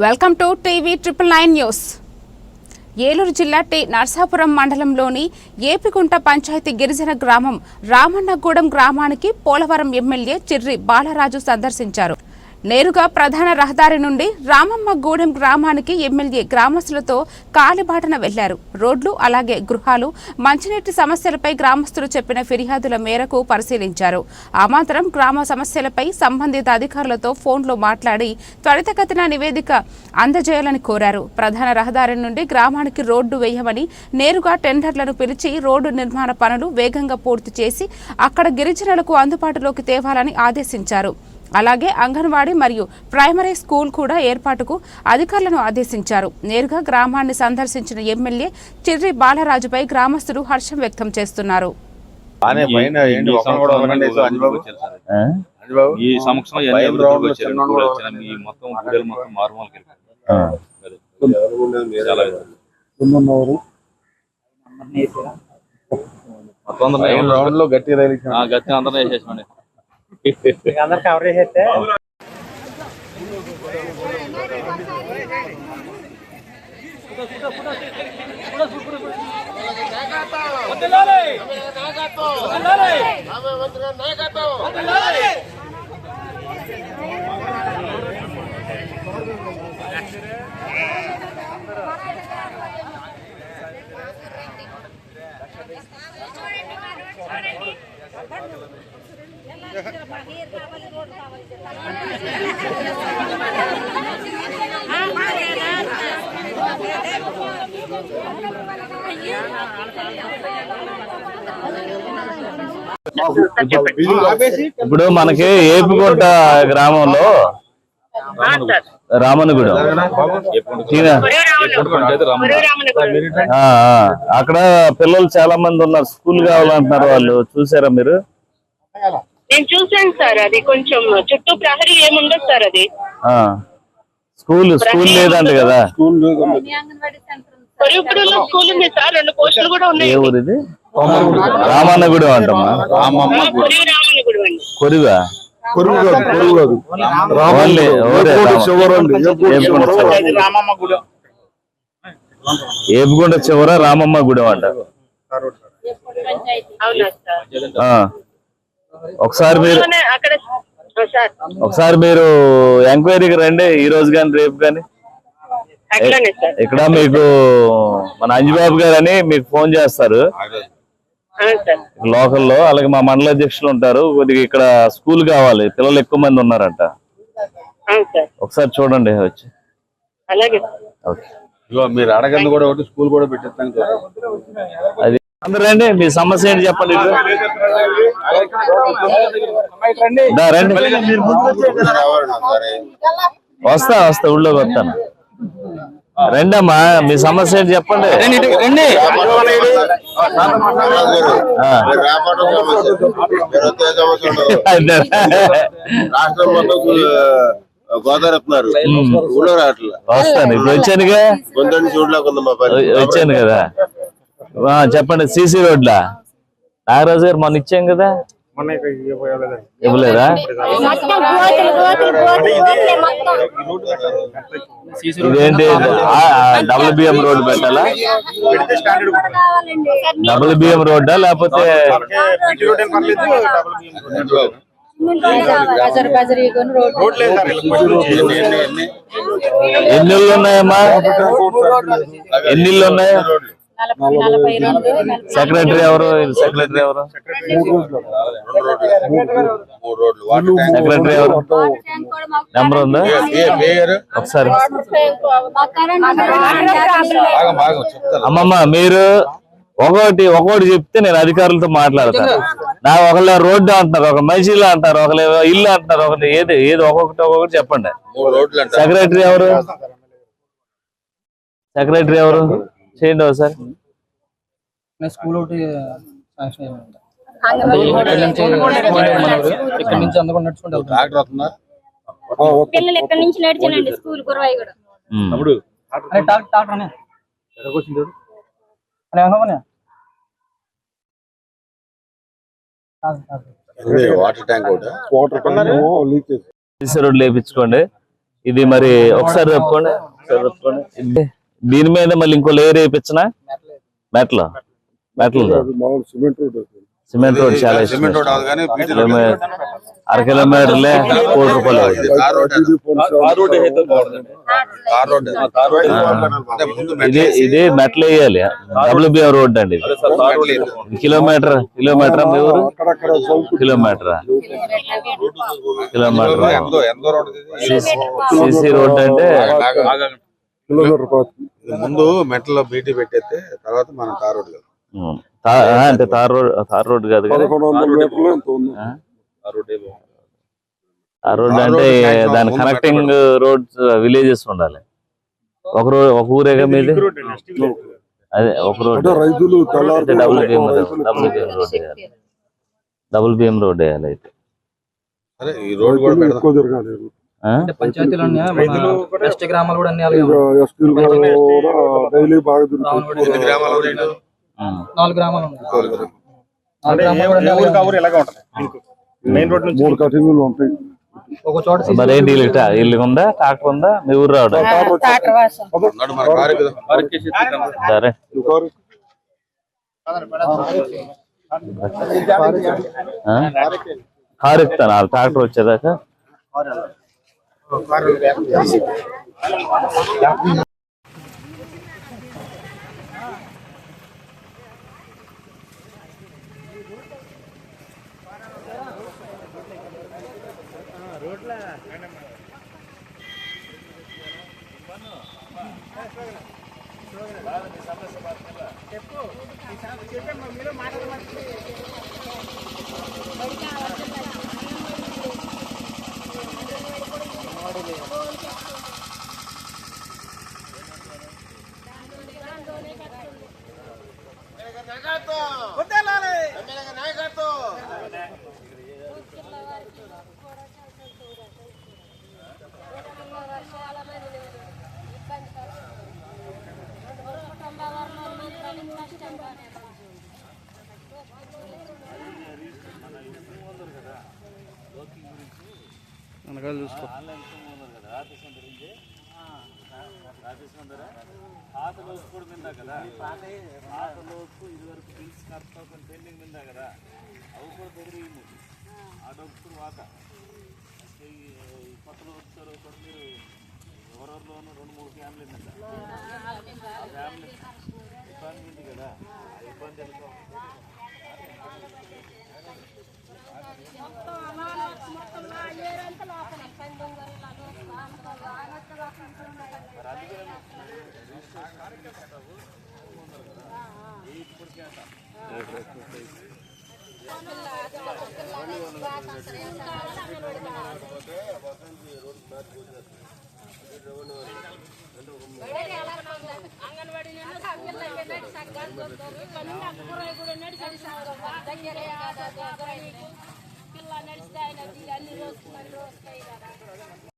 Welcome to TV triple nine news. Eluru జిల్లా T Narsapuram మండలంలోని ఏపికుంట పంచాయతీ గిరిజన గ్రామం రామన్నగూడెం గ్రామానికి పోలవరం ఎమ్మెల్యే చిర్రి బాలరాజు సందర్శించారు. నేరుగా ప్రధాన రహదారి నుండి రామమ్మగూడెం గ్రామానికి ఎమ్మెల్యే గ్రామస్తులతో కాలిబాటన వెళ్ళారు. రోడ్లు అలాగే గృహాలు మంచినీటి సమస్యలపై గ్రామస్తులు చెప్పిన ఫిర్యాదుల మేరకు పరిశీలించారు. ఆ మాత్రం గ్రామ సమస్యలపై సంబంధిత అధికారులతో ఫోన్లో మాట్లాడి త్వరితగతిన నివేదిక అందజేయాలని కోరారు. ప్రధాన రహదారి నుండి గ్రామానికి రోడ్డు వేయమని నేరుగా టెండర్లను పిలిచి రోడ్డు నిర్మాణ పనులు వేగంగా పూర్తి చేసి అక్కడ గిరిజనులకు అందుబాటులోకి తేవాలని ఆదేశించారు. అలాగే అంగన్వాడీ మరియు ప్రైమరీ స్కూల్ కూడా ఏర్పాటుకు అధికారులను ఆదేశించారు. నేరుగా గ్రామాన్ని సందర్శించిన ఎమ్మెల్యే చిర్రి బాలరాజుపై గ్రామస్తులు హర్షం వ్యక్తం చేస్తున్నారు. ఈ మొత్తం. ఆ. అది. చాలా మొత్తం చూడండి ఇప్పుడు మనకి ఏపుకోట గ్రామంలో రామనగూడెం. అక్కడ పిల్లలు చాలా మంది ఉన్నారు. స్కూల్ కావాలంటున్నారు వాళ్ళు. చూసారా మీరు? నేను చూసాను సార్ అది కొంచెం చుట్టూ ప్రహరీ ఏముండదు సార్ అది. ఆ. స్కూల్ స్కూల్ లేదంట కదా? కొరివిపుడులో స్కూల్ ఉంది సార్ రెండు పోస్టులు కూడా ఏ ఉన్నాయి రామన్నగూడెం. అంటమ్మా రామమ్మ కొరివి అండి. కొరివా? ఏపుకొండ చివర. రామమ్మ గుడి అంట. అవునా సార్? ఆ. ఒకసారి మీరు ఒకసారి మీరు ఎంక్వైరీకి రండి ఈ రోజు కానీ రేపు కానీ. ఇక్కడ మీకు మన అంజబాబు గారు అని మీకు ఫోన్ చేస్తారు. లోకల్లో అలాగే మా మండల అధ్యక్షులు ఉంటారు. కొద్దిగా ఇక్కడ స్కూల్ కావాలి పిల్లలు ఎక్కువ మంది ఉన్నారంట. ఒకసారి చూడండి వచ్చి. అలాగే ఓకే. ఇదిగో మీరు అడగంది కూడా ఒకటి స్కూల్ కూడా పెట్టిస్తాను అది అందరూ రండి మీ సమస్య ఏంటి చెప్పండి రండి. వస్తా వస్తా ఊళ్ళోకి వస్తాను. రండి అమ్మా మీ సమస్య ఏంటి చెప్పండి. రండి ఆ. అదే. రాష్ట్రం మొత్తం గోదావరి ఎత్తున్నారు ఊళ్ళో రావట్లే వస్తాను ఇప్పుడు వచ్చానుగా. కొందరిని చూడలేక ఉంది మా పని వ- వచ్చాను కదా. చెప్పండి సీసీ రోడ్లా? నాగరాజు గారు మొన్న ఇచ్చాం కదా. ఇవ్వలేదా. ఇదేంటి? డబుల్ బిఎం రోడ్ పెట్టాలా? డబుల్ బిఎం రోడ్డా లేకపోతే ఎన్ని- ఉన్నాయమ్మా? ఎన్ని ఉన్నాయి? సెక్రటరీ ఎవరు? సెక్రటరీ ఎవరు? రెండు రోడ్లు మూడు రోడ్లు. వాటర్ ట్యాంక్ సెక్రటరీ ఎవరు నెంబర్ ఉందా? ఒకసారి. అమ్మమ్మ మీరు ఒకటి ఒకటి చెప్తే నేను అధికారులతో మాట్లాడతాను. నా ఒకళ్ళ రోడ్డు అంటున్నారు ఒక మనిషిలో అంటారు ఒకళ్ళు ఇల్లు అంటున్నారు ఒకటి ఏది ఏది ఒక్కొక్కటి ఒక్కొక్కటి చెప్పండి. సెక్రటరీ ఎవరు? సెక్రటరీ ఎవరు? చేయండి ఒకసారి. స్కూల్ ఒకటి శాంక్షన్ అయ్యింది. ఇక్కడ నుంచి అందకుండా నడుచుకుంటూ పిల్లలు నుంచి నడిచానండి స్కూల్ కూడా. టాక్ టాక్టర్ అనే. వాటర్ ట్యాంక్ వేయించుకోండి ఇది మరి ఒకసారి చెప్పుకోండి ఒకసారి దీని మీద మళ్ళీ ఇంకో లేయర్ వేయించనా మెట్లు మెట్లు సిమెంట్ రోడ్ సిమెంట్ రోడ్ చాలా అర కిలోమీటర్లే కోటి రూపాయలు ఇది ఇది మెట్లు వేయాలి. డబ్ల్యూబిఎం రోడ్ అండి kilometre kilometre kilometre? Kilometre. CC road అంటే ముందు మెట్లలో బీటీ పెట్టేస్తే తర్వాత మనం తార్ రోడ్ కదా. అంటే తార్ రోడ్ తార్ రోడ్ కాదు కదా? ఆ? ఆ రోడ్ అంటే దాని కనెక్టింగ్ రోడ్స్ విలేజెస్ ఉండాలి. ఒక రో ఒక ఊరేగా మీది? అదే ఒక రోడ్. రైతులు double BM double BM road వేయాలి. డబుల్ బిఎం రోడ్ వేయాలి అయితే. అదే ఈ రోడ్ కూడా పంచాయతీలు అన్నీ గ్రామాలు. డైలీ బాగా రావణగూడ ఎన్ని గ్రామాలు ఉన్నాయి. ఇటు? ఉమ్. నాలుగు గ్రామాలు ఉన్నాయి నాలుగు చూసుకో నాలుగు గ్రామాలు కూడా అన్ని అలాగే ఉన్నాయి. మూడు కటింగ్లు ఉంటాయి ఒక చోట CC మరి ఏంటి వీళ్ళకి టా- వీళ్ళకి ఉందా ట్రాక్టర్ ఉందా మీ ఊరు రావడం అన్నాడు మన కారు కదా ఆర్కేసి ఎత్తుకుంటాం. సరే కారు ఆ? కారు ఆ వచ్చేదాకా పిల్ల నడిస్తే ఆయన అన్ని రోజులు రోజులు